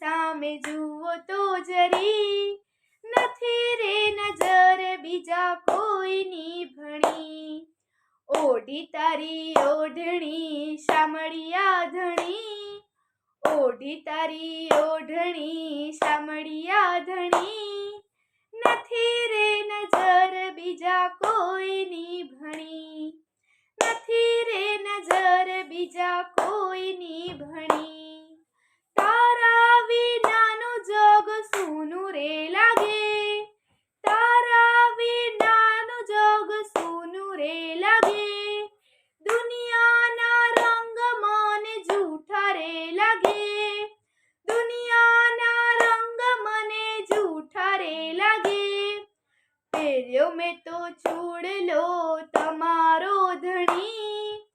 સામે જુઓ તો જરી. નથી રે નજર બીજા કોઈની ભણી. ઓઢી તારી ઓઢણી શામળિયા ધણી. ઓઢી તારી ઓઢણી શામળિયા ધણી. નથી રે નજર બીજા કોઈની પહેર્યો મેં તો ચૂડલો તમારો ધણી.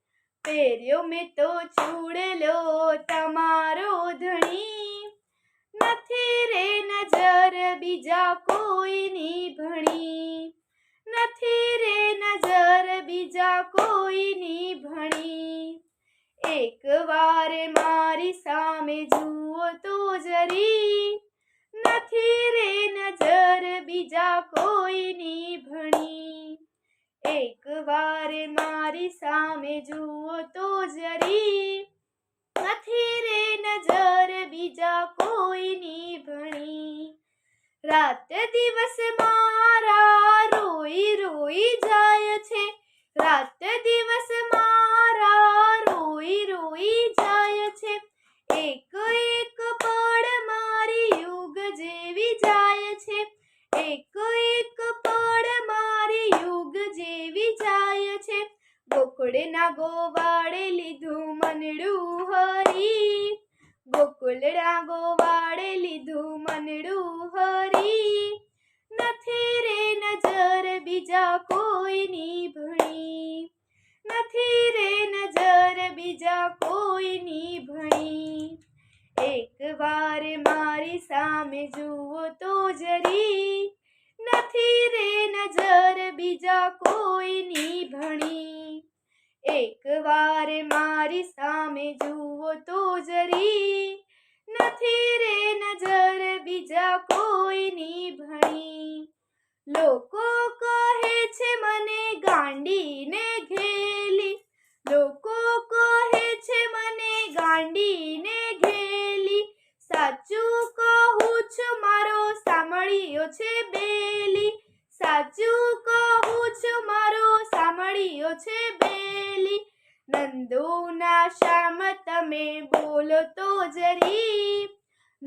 પહેર્યો મેં તો ચૂડલો તમારો ધણી. નથી રે નજર બીજા કોઈની ભણી. નથી રે નજર બીજા કોઈની ભણી. એક વાર મારી સામે જુઓ તો જરી. નથી રે નજર બીજા કોઈની ભણી. એક વાર મારી સામે જુઓ તો જરી. નથી રે નજર બીજા કોઈની ભણી. રાત દિવસ મારા રોઈ રોઈ જાય છે. રાત દિવસ એક એક પળ મારી યુગ જેવી જાય છે. ગોકુળના ગોવાળે લીધું મનડું હરી. ગોકુળના ગોવાળે લીધું મનડું હરી. નથી રે નજર બીજા કોઈની ભણી. નથી રે નજર બીજા કોઈની ભણી. એક વાર મારી સામે જુઓ તો જરી નથી રે નજર બીજા કોઈની ભણી. એક વાર મારી સામે જુઓ તો જરી નથી રે નજર બીજા કોઈની ભણી. લોકો કહે છે મને ગાંડીને ઘેલી. લોકો બેલી. સાચું કહું છું, મારો સાંભળ્યો છે બેલી. નંદુના શ્યામ તમે બોલો તો જરી.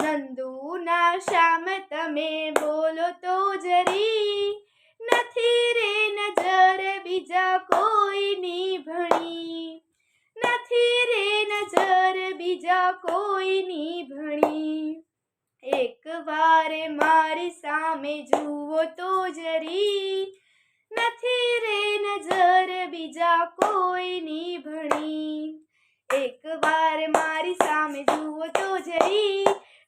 નંદુના શ્યામ તમે બોલો તો જરી. નથી રે નજર બીજા કોઈની ભણી. નથી રે નજર બીજા કોઈની ભણી. વાર મારી સામે જુઓ તો જરી. નથી રે નજર બીજા કોઈની ભણી. એક વાર મારી સામે જુઓ તો જરી.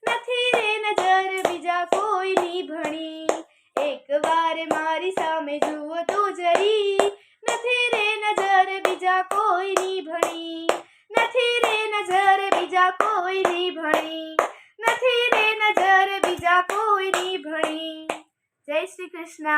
નથી રે નજર બીજા કોઈની ભણી. એક વાર મારી સામે જુઓ તો જરી. નથી રે નજર બીજા કોઈની ભણી. નથી રે નજર બીજા કોઈની ભણી. કોઈની ભણી. જય શ્રી કૃષ્ણ.